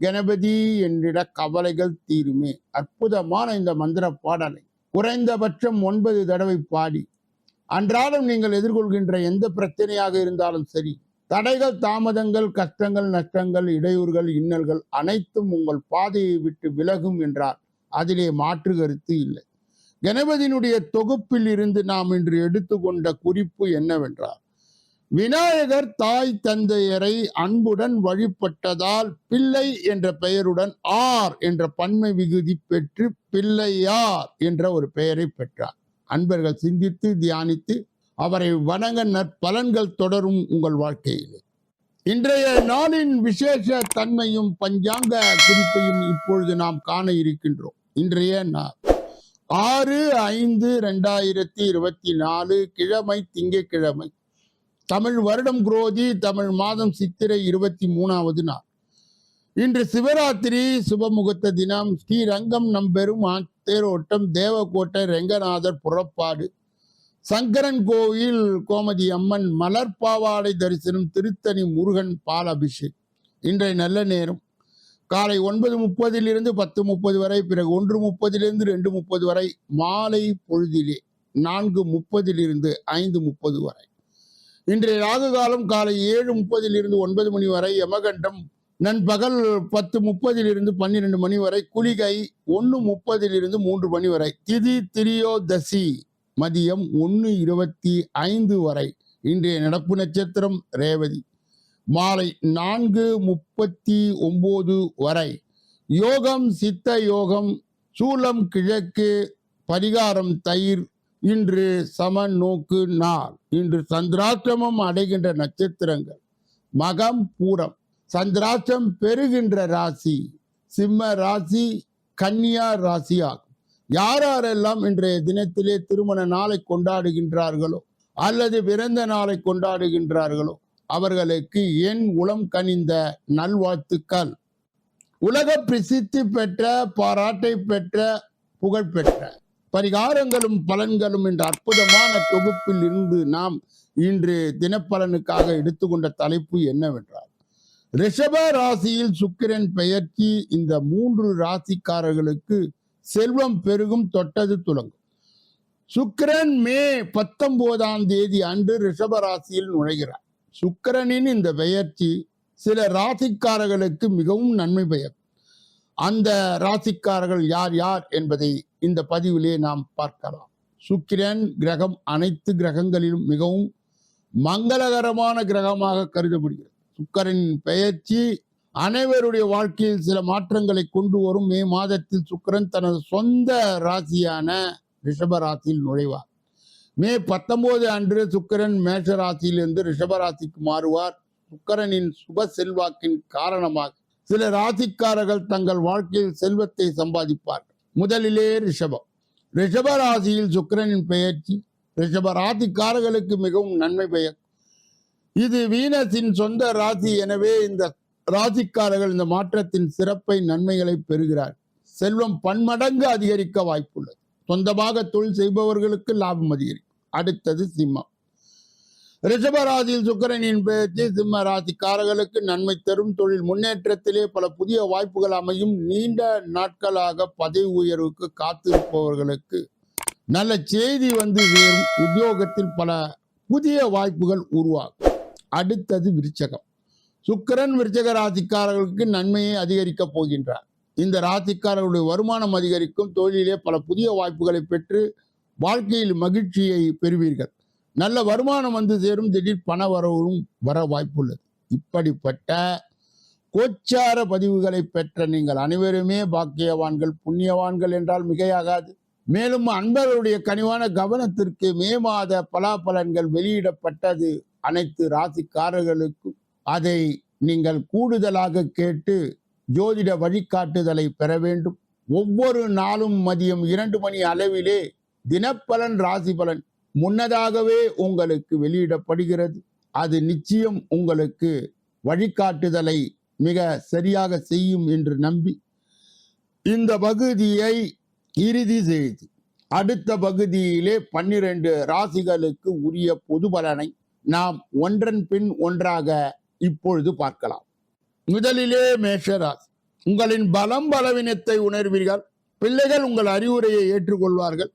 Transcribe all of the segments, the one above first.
கணபதி என்றிட கவலைகள் தீருமே. அற்புதமான இந்த மந்திர பாடலை. குறைந்தபட்சம் ஒன்பது தடவை பாடி. அன்றாடம் நீங்கள் எதிர்கொள்கின்ற எந்த பிரச்சனையாக இருந்தாலும் சரி தடைகள் தாமதங்கள் கஷ்டங்கள் நஷ்டங்கள் இடையூறுகள் இன்னல்கள் அனைத்தும் உங்கள் பாதையை விட்டு விலகும் என்றால் அதிலே மாற்று கருத்து இல்லை. கணபதியினுடைய தொகுப்பில் இருந்து நாம் இன்று எடுத்துக்கொண்ட குறிப்பு என்னவென்றால் விநாயகர் தாய் தந்தையரை அன்புடன் வழிபட்டதால் பிள்ளை என்ற பெயருடன் ஆர் என்ற பன்மை விகுதி பெற்று பிள்ளையார் என்ற ஒரு பெயரை பெற்றார். அன்பர்கள் சிந்தித்து தியானித்து அவரை வணங்க நற்பலன்கள் தொடரும் உங்கள் வாழ்க்கையில். இன்றைய நாளின் விசேஷ தன்மையும் பஞ்சாங்க குறிப்பையும் இப்பொழுது நாம் காண இருக்கின்றோம். இன்றைய நாள் ஆறு ஐந்து ரெண்டாயிரத்தி இருபத்தி நாலு கிழமை திங்கட்கிழமை. தமிழ் வருடம் குரோதி தமிழ் மாதம் சித்திரை இருபத்தி மூணாவது நாள். இன்று சிவராத்திரி சுபமுகூர்த்த தினம். ஸ்ரீரங்கம் நம்பெரும் தேரோட்டம் தேவக்கோட்டை ரெங்கநாதர் புறப்பாடு. சங்கரன் கோயில் கோமதி அம்மன் மலர்பாவாடை தரிசனம் திருத்தணி முருகன் பால் அபிஷேக் இன்றைய நல்ல நேரம். காலை ஒன்பது முப்பதிலிருந்து பத்து முப்பது வரை பிறகு ஒன்று முப்பதிலிருந்து ரெண்டு முப்பது வரை மாலை பொழுதிலே நான்கு முப்பதிலிருந்து ஐந்து முப்பது வரை. இன்றைய ராகு காலம் காலை ஏழு முப்பதிலிருந்து ஒன்பது மணி வரை யமகண்டம் நண்பகல் பத்து முப்பதிலிருந்து பன்னிரெண்டு மணி வரை குளிகை ஒன்று முப்பதிலிருந்து மூன்று மணி வரை திதி திரியோதசி மதியம் ஒன்று இருபத்தி ஐந்து வரை. இன்றைய நடப்பு நட்சத்திரம் ரேவதி. மாலை நான்கு முப்பத்தி ஒம்பது வரை. யோகம் சித்த யோகம் சூலம் கிழக்கு பரிகாரம் தயிர் இன்று சம நோக்கு நாள். இன்று சந்திராஷ்டமம் அடைகின்ற நட்சத்திரங்கள். மகம் பூரம். சந்திராஷ்டம் பெறுகின்ற ராசி சிம்ம ராசி கன்னியா ராசி ஆகும் யார் யாரெல்லாம் இன்றைய தினத்திலே திருமண நாளை கொண்டாடுகின்றார்களோ அல்லது பிறந்த நாளை கொண்டாடுகின்றார்களோ அவர்களுக்கு என் உளம் கனிந்த நல்வாழ்த்துக்கள். உலக பிரசித்தி பெற்ற பாராட்டை பெற்ற புகழ் பெற்ற. பரிகாரங்களும் பலன்களும் என்ற அற்புதமான தொகுப்பில் இருந்து நாம் இன்று தினப்பலனுக்காக எடுத்துக்கொண்ட தலைப்பு என்னவென்றால் ரிஷப ராசியில் சுக்கிரன் பெயர்ச்சி இந்த மூன்று ராசிக்காரர்களுக்கு செல்வம் பெருகும் தொட்டது துலங்கும். சுக்கிரன் மே பத்தொன்பதாம் தேதி அன்று ரிஷப ராசியில் நுழைகிறார். சுக்கிரனின் இந்த பெயர்ச்சி சில ராசிக்காரர்களுக்கு மிகவும் நன்மை பெயர் அந்த ராசிக்காரர்கள் யார் யார் என்பதை இந்த பதிவிலே நாம் பார்க்கலாம். சுக்கிரன் கிரகம் அனைத்து கிரகங்களிலும் மிகவும் மங்களகரமான கிரகமாக கருதப்படுகிறது. சுக்கரின் பெயர்ச்சி அனைவருடைய வாழ்க்கையில் சில மாற்றங்களை கொண்டு வரும். மே மாதத்தில் சுக்கிரன் தனது சொந்த ராசியான ரிஷப ராசியில் நுழைவார். மே பத்தொன்பது அன்று சுக்கிரன் மேஷ ராசியிலிருந்து ரிஷப ராசிக்கு மாறுவார். சுக்கரனின் சுப செல்வாக்கின் காரணமாக சில ராசிக்காரர்கள் தங்கள் வாழ்க்கையில் செல்வத்தை சம்பாதிப்பார்கள். முதலிலே ரிஷபம். ரிஷப ராசியில் சுக்கிரனின் பெயர்ச்சி ரிஷப ராசிக்காரர்களுக்கு மிகவும் நன்மை பெயர். இது வீனஸின் சொந்த ராசி எனவே இந்த ராசிக்காரர்கள் இந்த மாற்றத்தின் சிறப்பை நன்மைகளை பெறுகிறார். செல்வம் பன்மடங்கு அதிகரிக்க வாய்ப்புள்ளது. சொந்தமாக தொழில் செய்பவர்களுக்கு லாபம் அதிகரிக்கும். அடுத்தது சிம்மம். ரிஷபராசியில் சுக்கரனின் பேச்சு சிம்ம ராசிக்காரர்களுக்கு நன்மை தரும் தொழில் முன்னேற்றத்திலே பல புதிய வாய்ப்புகள் அமையும். நீண்ட நாட்களாக பதவி உயர்வுக்கு காத்திருப்பவர்களுக்கு நல்ல செய்தி வந்து சேரும். உத்தியோகத்தில் பல புதிய வாய்ப்புகள் உருவாகும். அடுத்தது விருச்சகம். சுக்கரன் விருச்சக ராசிக்காரர்களுக்கு நன்மையை அதிகரிக்கப் போகின்றார். இந்த ராசிக்காரர்களுடைய வருமானம் அதிகரிக்கும். தொழிலிலே பல புதிய வாய்ப்புகளை பெற்று வாழ்க்கையில் மகிழ்ச்சியை பெறுவீர்கள். நல்ல வருமானம் வந்து சேரும். திடீர் பண வரவும் வர வாய்ப்புள்ளது. இப்படிப்பட்ட கோச்சார பதிவுகளை பெற்ற நீங்கள் அனைவருமே பாக்கியவான்கள் புண்ணியவான்கள் என்றால் மிகையாகாது. மேலும் அன்பர்களுடைய கனிவான கவனத்திற்கு மே மாத பலாபலன்கள் வெளியிடப்பட்டது. அனைத்து ராசிக்காரர்களுக்கும் அதை நீங்கள் கூடுதலாக கேட்டு ஜோதிட வழிகாட்டுதலை பெற வேண்டும். ஒவ்வொரு நாளும் மதியம் இரண்டு மணி அளவிலே தினப்பலன் ராசி பலன் முன்னதாகவே உங்களுக்கு வெளியிடப்படுகிறது. அது நிச்சயம் உங்களுக்கு வழிகாட்டுதலை மிக சரியாக செய்யும் என்று நம்பி இந்த பகுதியை இறுதி செய்து அடுத்த பகுதியிலே பன்னிரண்டு ராசிகளுக்கு உரிய பொது பலனை நாம் ஒன்றன் பின் ஒன்றாக இப்பொழுது பார்க்கலாம். முதலிலே மேஷராசி உங்களின் பலம் பலவீனத்தை உணர்வீர்கள். பிள்ளைகள் உங்கள் அறிவுரையை ஏற்றுக்கொள்வார்கள்.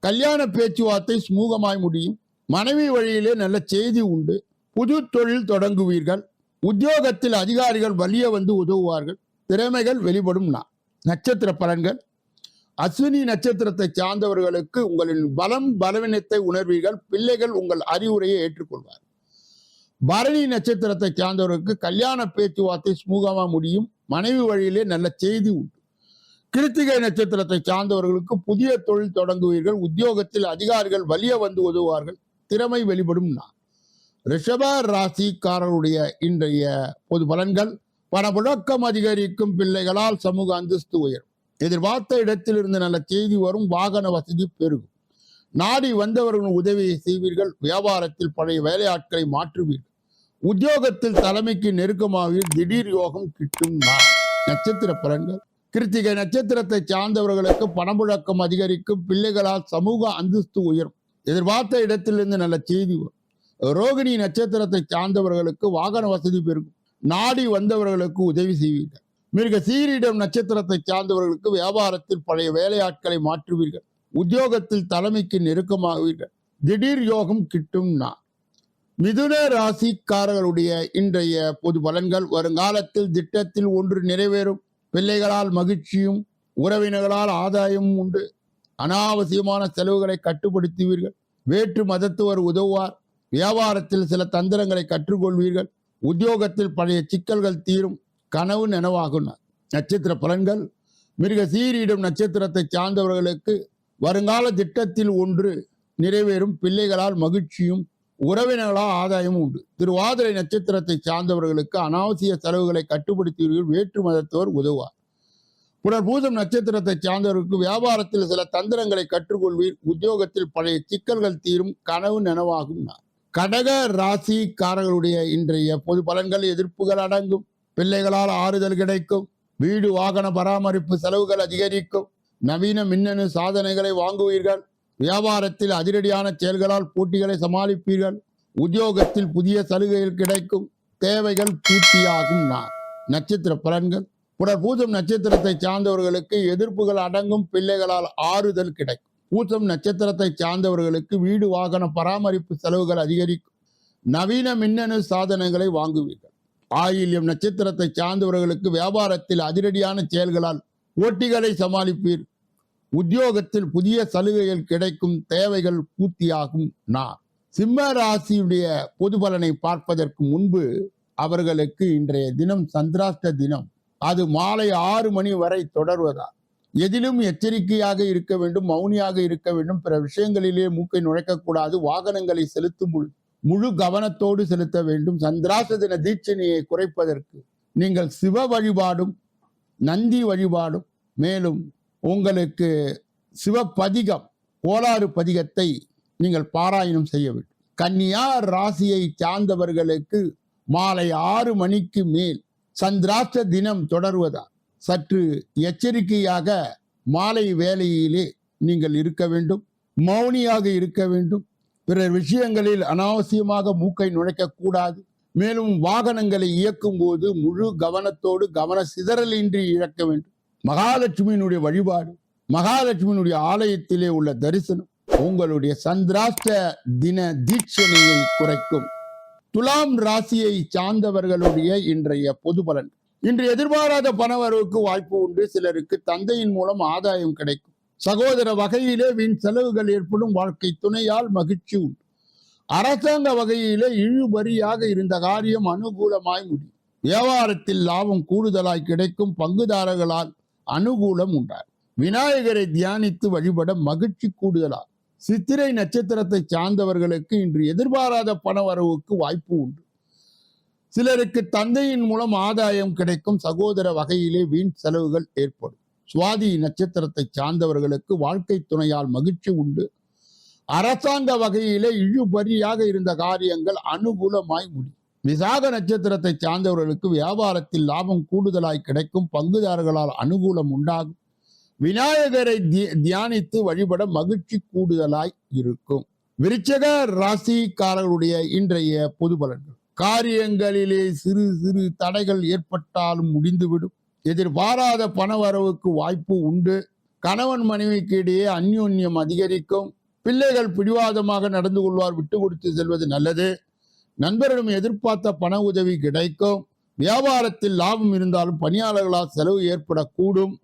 கல்யாண பேச்சுவார்த்தை சுமூகமாய் முடியும். மனைவி வழியிலே நல்ல செய்தி உண்டு. புது தொழில் தொடங்குவீர்கள். உத்தியோகத்தில் அதிகாரிகள் வலிய வந்து உதவுவார்கள். திறமைகள் வெளிப்படும் நான் நட்சத்திர பலன்கள். அஸ்வினி நட்சத்திரத்தை சார்ந்தவர்களுக்கு உங்களின் பலம் பலவீனத்தை உணர்வீர்கள். பிள்ளைகள் உங்கள் அறிவுரையை ஏற்றுக்கொள்வார் பரணி நட்சத்திரத்தை சார்ந்தவர்களுக்கு கல்யாண பேச்சுவார்த்தை சுமூகமாக முடியும். மனைவி வழியிலே நல்ல செய்தி உண்டு. கிருத்திகை நட்சத்திரத்தை சார்ந்தவர்களுக்கு புதிய தொழில் தொடங்குவீர்கள் உத்தியோகத்தில் அதிகாரிகள் வலிய வந்து உதவுவார்கள் திறமை வெளிப்படும் நான் ரிஷப ராசிக்காரருடைய இன்றைய பொது பலன்கள் பணப்புழக்கம் அதிகரிக்கும் பிள்ளைகளால் சமூக அந்தஸ்து உயரும். எதிர்பார்த்த இடத்திலிருந்து நல்ல செய்தி வரும் வாகன வசதி பெருகும். நாடி வந்தவர்கள் உதவியை செய்வீர்கள் வியாபாரத்தில் பழைய வேலையாட்களை மாற்றுவீர்கள். உத்தியோகத்தில் தலைமைக்கு நெருக்கமாக திடீர் யோகம் கிட்டும் நட்சத்திர பலன்கள். கிருத்திகை நட்சத்திரத்தை சார்ந்தவர்களுக்கு பணமுழக்கம் அதிகரிக்கும் பிள்ளைகளால் சமூக அந்தஸ்து உயரும். எதிர்பார்த்த இடத்திலிருந்து நல்ல செய்தி ரோகிணி நட்சத்திரத்தை சார்ந்தவர்களுக்கு வாகன வசதி பெருகும். நாடி வந்தவர்களுக்கு உதவி செய்வீர்கள். மிருக சீரிடம் நட்சத்திரத்தை சார்ந்தவர்களுக்கு வியாபாரத்தில் பழைய வேலையாட்களை மாற்றுவீர்கள். உத்தியோகத்தில் தலைமைக்கு நெருக்கமாவீர்கள். திடீர் யோகம் கிட்டும் நான் மிதுன ராசிக்காரர்களுடைய இன்றைய பொது பலன்கள் வருங்காலத்தில் திட்டத்தில் ஒன்று நிறைவேறும். பிள்ளைகளால் மகிழ்ச்சியும் உறவினர்களால் ஆதாயமும் உண்டு. அனாவசியமான செலவுகளை கட்டுப்படுத்துவீர்கள். வேற்று மதத்துவர் உதவுவார். வியாபாரத்தில் சில தந்திரங்களை கற்றுக்கொள்வீர்கள். உத்தியோகத்தில் பழைய சிக்கல்கள் தீரும். கனவு நினைவாகும். நட்சத்திர பலன்கள். மிருக சீரிடும் நட்சத்திரத்தை சார்ந்தவர்களுக்கு வருங்கால திட்டத்தில் ஒன்று நிறைவேறும். பிள்ளைகளால் மகிழ்ச்சியும் உறவினர்களால் ஆதாயமும் உண்டு. திருவாதிரை நட்சத்திரத்தை சார்ந்தவர்களுக்கு அனாவசிய செலவுகளை கட்டுப்படுத்துவீர்கள் வேற்று மதத்தவர் உதவுவார். புனர்பூசம் நட்சத்திரத்தை சார்ந்தவர்களுக்கு வியாபாரத்தில் சில தந்திரங்களை கற்றுக்கொள்வீர். உத்தியோகத்தில் பழைய சிக்கல்கள் தீரும். கனவு நனவாகும் நான் கடக ராசிக்காரர்களுடைய இன்றைய பொது பலன்கள் எதிர்ப்புகள் அடங்கும். பிள்ளைகளால் ஆறுதல் கிடைக்கும். வீடு வாகன பராமரிப்பு செலவுகள் அதிகரிக்கும். நவீன மின்னணு சாதனைகளை வாங்குவீர்கள். வியாபாரத்தில் அதிரடியான செயல்களால் போட்டிகளை சமாளிப்பீர்கள். உத்தியோகத்தில் புதிய சலுகைகள் கிடைக்கும். தேவைகள் பூர்த்தியாகும் நான் நட்சத்திர பலன்கள். புனர் பூசம் நட்சத்திரத்தை சார்ந்தவர்களுக்கு எதிர்ப்புகள் அடங்கும். பிள்ளைகளால் ஆறுதல் கிடைக்கும். பூசம் நட்சத்திரத்தை சார்ந்தவர்களுக்கு வீடு வாகன பராமரிப்பு செலவுகள் அதிகரிக்கும். நவீன மின்னணு சாதனங்களை வாங்குவீர்கள். ஆயில்யம் நட்சத்திரத்தை சார்ந்தவர்களுக்கு வியாபாரத்தில் அதிரடியான செயல்களால் போட்டிகளை சமாளிப்பீர்கள் உத்தியோகத்தில் புதிய சலுகைகள் கிடைக்கும் தேவைகள் பூர்த்தியாகும் நான் சிம்ம ராசியுடைய பொது பலனை பார்ப்பதற்கு முன்பு அவர்களுக்கு இன்றைய தினம் சந்திராஷ்ட தினம். அது மாலை ஆறு மணி வரை தொடர்வதால் எதிலும் எச்சரிக்கையாக இருக்க வேண்டும் மௌனியாக இருக்க வேண்டும். பிற விஷயங்களிலே மூக்கை நுழைக்கக்கூடாது வாகனங்களை செலுத்தும் முழு கவனத்தோடு செலுத்த வேண்டும். சந்திராச தின தீட்சணையை குறைப்பதற்கு நீங்கள் சிவ வழிபாடும் நந்தி வழிபாடும் மேலும் உங்களுக்கு சிவப்பதிகம் கோளாறு பதிகத்தை நீங்கள் பாராயணம் செய்ய வேண்டும். கன்னியார் ராசியை சார்ந்தவர்களுக்கு மாலை ஆறு மணிக்கு மேல் சந்திராஷ்ட தினம் தொடர்வதால் சற்று எச்சரிக்கையாக மாலை வேலையிலே நீங்கள் இருக்க வேண்டும் மௌனியாக இருக்க வேண்டும். பிறர் விஷயங்களில் அனாவசியமாக மூக்கை நுழைக்கக்கூடாது மேலும் வாகனங்களை இயக்கும் போது முழு கவனத்தோடு கவன சிதறலின்றி இழக்க வேண்டும். மகாலட்சுமியினுடைய வழிபாடு மகாலட்சுமியினுடைய ஆலயத்திலே உள்ள தரிசனம் உங்களுடைய சந்திராஷ்ட தின தீட்சணையை குறைக்கும். துலாம் ராசியை சார்ந்தவர்களுடைய இன்றைய பொது பலன். இன்று எதிர்பாராத பணவரவுக்கு வாய்ப்பு உண்டு. சிலருக்கு தந்தையின் மூலம் ஆதாயம் கிடைக்கும். சகோதர வகையிலே வீண் செலவுகள் ஏற்படும். வாழ்க்கை துணையால் மகிழ்ச்சி உண்டு. அரசாங்க வகையிலே இழுபறியாக இருந்த காரியம் அனுகூலமாய் முடியும். வியாபாரத்தில் லாபம் கூடுதலாய் கிடைக்கும். பங்குதாரர்களால் அனுகூலம் உண்டாகும் விநாயகரை தியானித்து வழிபட மகிழ்ச்சி கூடுதலாகும் சித்திரை நட்சத்திரத்தை சார்ந்தவர்களுக்கு இன்று எதிர்பாராத பணவரவுக்கு வாய்ப்பு உண்டு. சிலருக்கு தந்தையின் மூலம் ஆதாயம் கிடைக்கும் சகோதர வகையிலே வீண் செலவுகள் ஏற்படும். சுவாதி நட்சத்திரத்தை சார்ந்தவர்களுக்கு வாழ்க்கை துணையால் மகிழ்ச்சி உண்டு. அரசாங்க வகையிலே இழுபறியாக இருந்த காரியங்கள் அனுகூலமாய் முடியும். விசாக நட்சத்திரத்தை சார்ந்தவர்களுக்கு வியாபாரத்தில் லாபம் கூடுதலாய் கிடைக்கும். பங்குதாரர்களால் அனுகூலம் உண்டாகும். விநாயகரை தியானித்து வழிபட மகிழ்ச்சி கூடுதலாய் இருக்கும். விருச்சக ராசிக்காரர்களுடைய இன்றைய பொது பலன்கள். காரியங்களிலே சிறு சிறு தடைகள் ஏற்பட்டாலும் முடிந்துவிடும். எதிர்பாராத பணவரவுக்கு வாய்ப்பு உண்டு. கணவன் மனைவிக்கு இடையே அந்யோன்யம் அதிகரிக்கும். பிள்ளைகள் பிடிவாதமாக நடந்து கொள்வார். விட்டு கொடுத்து செல்வது நல்லது. நண்பரிடம் எதிர்பார்த்த பண உதவி கிடைக்கும். வியாபாரத்தில் லாபம் இருந்தாலும் பணியாளர்களால் செலவு ஏற்படக்கூடும்.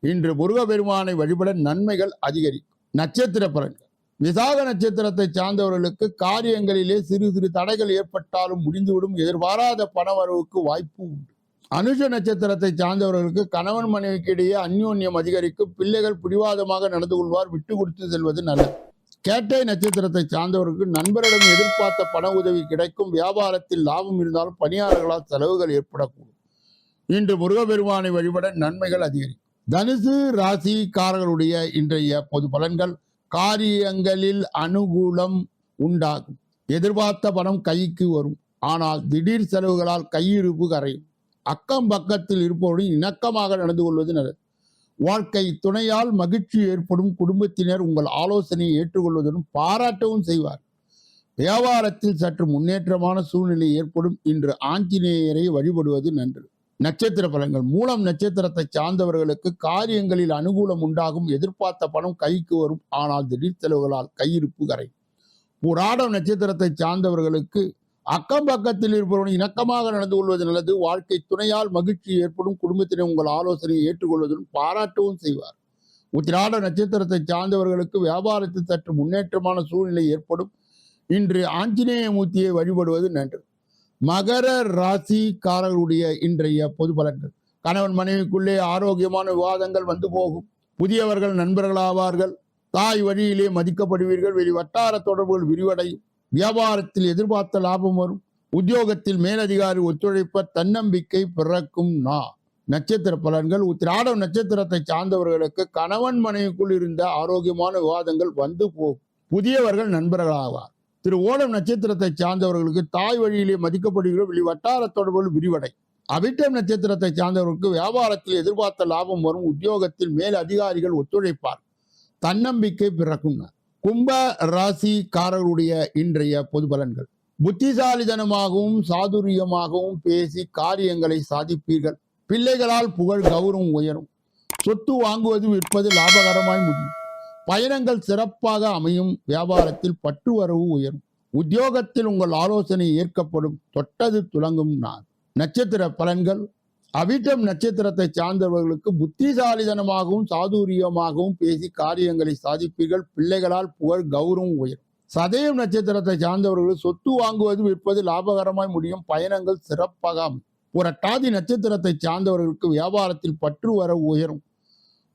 இன்று முருகபெருமானை வழிபட நன்மைகள் அதிகரிக்கும். நட்சத்திர பலன்கள். விசாக நட்சத்திரத்தை சார்ந்தவர்களுக்கு காரியங்களிலே சிறு சிறு தடைகள் ஏற்பட்டாலும் முடிந்துவிடும். எதிர்பாராத பணவரவுக்கு வாய்ப்பு உண்டு. அனுஷ நட்சத்திரத்தை சார்ந்தவர்களுக்கு கணவன் மனைவிக்கு இடையே அந்யோன்யம் அதிகரிக்கும். பிள்ளைகள் பிடிவாதமாக நடந்து கொள்வார். விட்டு கொடுத்து செல்வது நல்லது. கேட்டை நட்சத்திரத்தை சார்ந்தவர்களுக்கு நண்பரிடம் எதிர்பார்த்த பண உதவி கிடைக்கும். வியாபாரத்தில் லாபம் இருந்தாலும் பணியாளர்களால் செலவுகள் ஏற்படக்கூடும். இன்று முருகப்பெருமானை வழிபட நன்மைகள் அதிகரிக்கும். தனுசு ராசிக்காரர்களுடைய இன்றைய பொது பலன்கள் காரியங்களில் அனுகூலம் உண்டாகும். எதிர்பார்த்த பணம் கைக்கு வரும். ஆனால் திடீர் செலவுகளால் கையிருப்பு கரையும். அக்கம் பக்கத்தில் இருப்பவருடன் இணக்கமாக நடந்து கொள்வது நல்லது. வாழ்க்கை துணையால் மகிழ்ச்சி ஏற்படும் குடும்பத்தினர் உங்கள் ஆலோசனையை ஏற்றுக்கொள்வதுடன் பாராட்டவும் செய்வார். வியாபாரத்தில் சற்று முன்னேற்றமான சூழ்நிலை ஏற்படும். இன்று ஆஞ்சநேயரை வழிபடுவது நன்று. நட்சத்திர பலன்கள். மூலம் நட்சத்திரத்தை சார்ந்தவர்களுக்கு காரியங்களில் அனுகூலம் உண்டாகும். எதிர்பார்த்த பணம் கைக்கு வரும். ஆனால் திடீர் செலவுகளால் கையிருப்பு கரை. புராடம் நட்சத்திரத்தை சார்ந்தவர்களுக்கு அக்கம் பக்கத்தில் இருப்பவர்கள் இணக்கமாக நடந்து கொள்வது நல்லது. வாழ்க்கை துணையால் மகிழ்ச்சி ஏற்படும். குடும்பத்தினர் உங்கள் ஆலோசனையை ஏற்றுக்கொள்வதுடன் பாராட்டவும் செய்வார். உத்திராட நட்சத்திரத்தை சார்ந்தவர்களுக்கு வியாபாரத்தில் சற்று முன்னேற்றமான சூழ்நிலை ஏற்படும். இன்று ஆஞ்சநேய மூர்த்தியை வழிபடுவது நன்று. மகர ராசிக்காரர்களுடைய இன்றைய பொது பலன்கள். கணவன் மனைவிக்குள்ளே ஆரோக்கியமான விவாதங்கள் வந்து போகும். புதியவர்கள் நண்பர்களாவார்கள். தாய் வழியிலே மதிக்கப்படுவீர்கள். வெளி வட்டார தொடர்புகள் விரிவடையும். வியாபாரத்தில் எதிர்பார்த்த லாபம் வரும். உத்தியோகத்தில் மேலதிகாரி ஒத்துழைப்ப தன்னம்பிக்கை பிறக்கும் நா. நட்சத்திர பலன்கள். உத்திராடம் நட்சத்திரத்தை சார்ந்தவர்களுக்கு கணவன் மனைவிக்குள் இருந்த ஆரோக்கியமான விவாதங்கள் வந்து போகும் புதியவர்கள் நண்பர்களாவார். திரு ஓடம் நட்சத்திரத்தை சார்ந்தவர்களுக்கு தாய் வழியிலே மதிக்கப்படுகிற வெளி வட்டார தொடர்புகள் விரிவடை. அவிட்டம் நட்சத்திரத்தை சார்ந்தவர்களுக்கு வியாபாரத்தில் எதிர்பார்த்த லாபம் வரும். உத்தியோகத்தில் மேல் அதிகாரிகள் ஒத்துழைப்பார். தன்னம்பிக்கை பிறக்கும் கும்ப ராசிக்காரர்களுடைய இன்றைய பொது பலன்கள். புத்திசாலிதனமாகவும் சாதுரியமாகவும் பேசி காரியங்களை சாதிப்பீர்கள். பிள்ளைகளால் புகழ் கௌரவம் உயரும். சொத்து வாங்குவது விற்பது லாபகரமாய் முடியும். பயணங்கள் சிறப்பாக அமையும். வியாபாரத்தில் பற்று வரவு உயரும். உத்தியோகத்தில் உங்கள் ஆலோசனை ஏற்கப்படும். தொட்டது துலங்கும் நான் நட்சத்திர பலன்கள் அவிட்டம் நட்சத்திரத்தை சார்ந்தவர்களுக்கு புத்திசாலிதனமாகவும் சாதுரியமாகவும் பேசி காரியங்களை சாதிப்பீர்கள். பிள்ளைகளால் புகழ் கௌரவம் உயரும். சதயம் நட்சத்திரத்தை சார்ந்தவர்கள் சொத்து வாங்குவது விற்பது லாபகரமாய் முடியும். பயணங்கள் சிறப்பாக புரட்டாதி நட்சத்திரத்தை சார்ந்தவர்களுக்கு வியாபாரத்தில் பற்று வர உயரும்.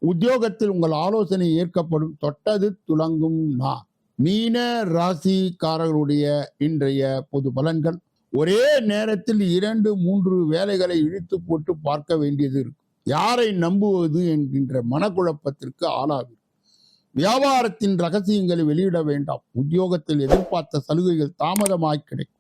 உத்தியோகத்தில் உங்கள் ஆலோசனை ஏற்கப்படும். தொட்டது துலங்கும் நா மீன ராசிக்காரர்களுடைய இன்றைய பொது பலன்கள். ஒரே நேரத்தில் இரண்டு மூன்று வேலைகளை இழுத்து போட்டு பார்க்க வேண்டியது இருக்கும். யாரை நம்புவது என்கின்ற மனக்குழப்பத்திற்கு ஆளாகும் வியாபாரத்தின் ரகசியங்களை வெளியிட வேண்டாம். உத்தியோகத்தில் எதிர்பார்த்த சலுகைகள் தாமதமாய் கிடைக்கும்.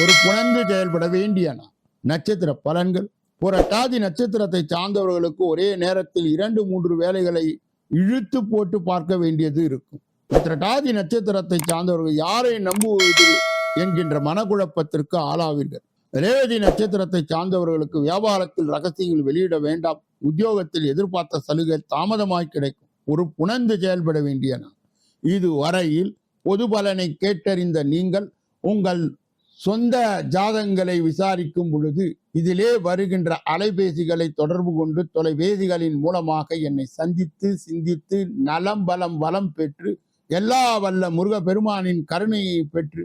ஒரு புணர்ந்து செயல்பட வேண்டியன நட்சத்திர பலன்கள். புரட்டாதி நட்சத்திரத்தை சார்ந்தவர்களுக்கு ஒரே நேரத்தில் இரண்டு மூன்று வேலைகளை இழுத்து போட்டு பார்க்க வேண்டியது இருக்கும். புரட்டாதி நட்சத்திரத்தை சார்ந்தவர்கள் யாரை நம்புவது என்கின்ற மனக்குழப்பத்திற்கு ஆளாவீர்கள். ரேவதி நட்சத்திரத்தை சார்ந்தவர்களுக்கு வியாபாரத்தில் ரகசியங்கள் வெளியிட வேண்டாம். உத்தியோகத்தில் எதிர்பார்த்த சலுகை தாமதமாய் கிடைக்கும். ஒரு புணர்ந்து செயல்பட வேண்டிய நாள் இது வரையில் பொது பலனை கேட்டறிந்த நீங்கள் உங்கள் சொந்த ஜாதகங்களை விசாரிக்கும் பொழுது இதிலே வருகின்ற அலைபேசிகளை தொடர்பு கொண்டு தொலைபேசிகளின் மூலமாக என்னை சந்தித்து சிந்தித்து நலம் பலம் வளம் பெற்று எல்லா வல்ல முருக பெருமானின் கருணையை பெற்று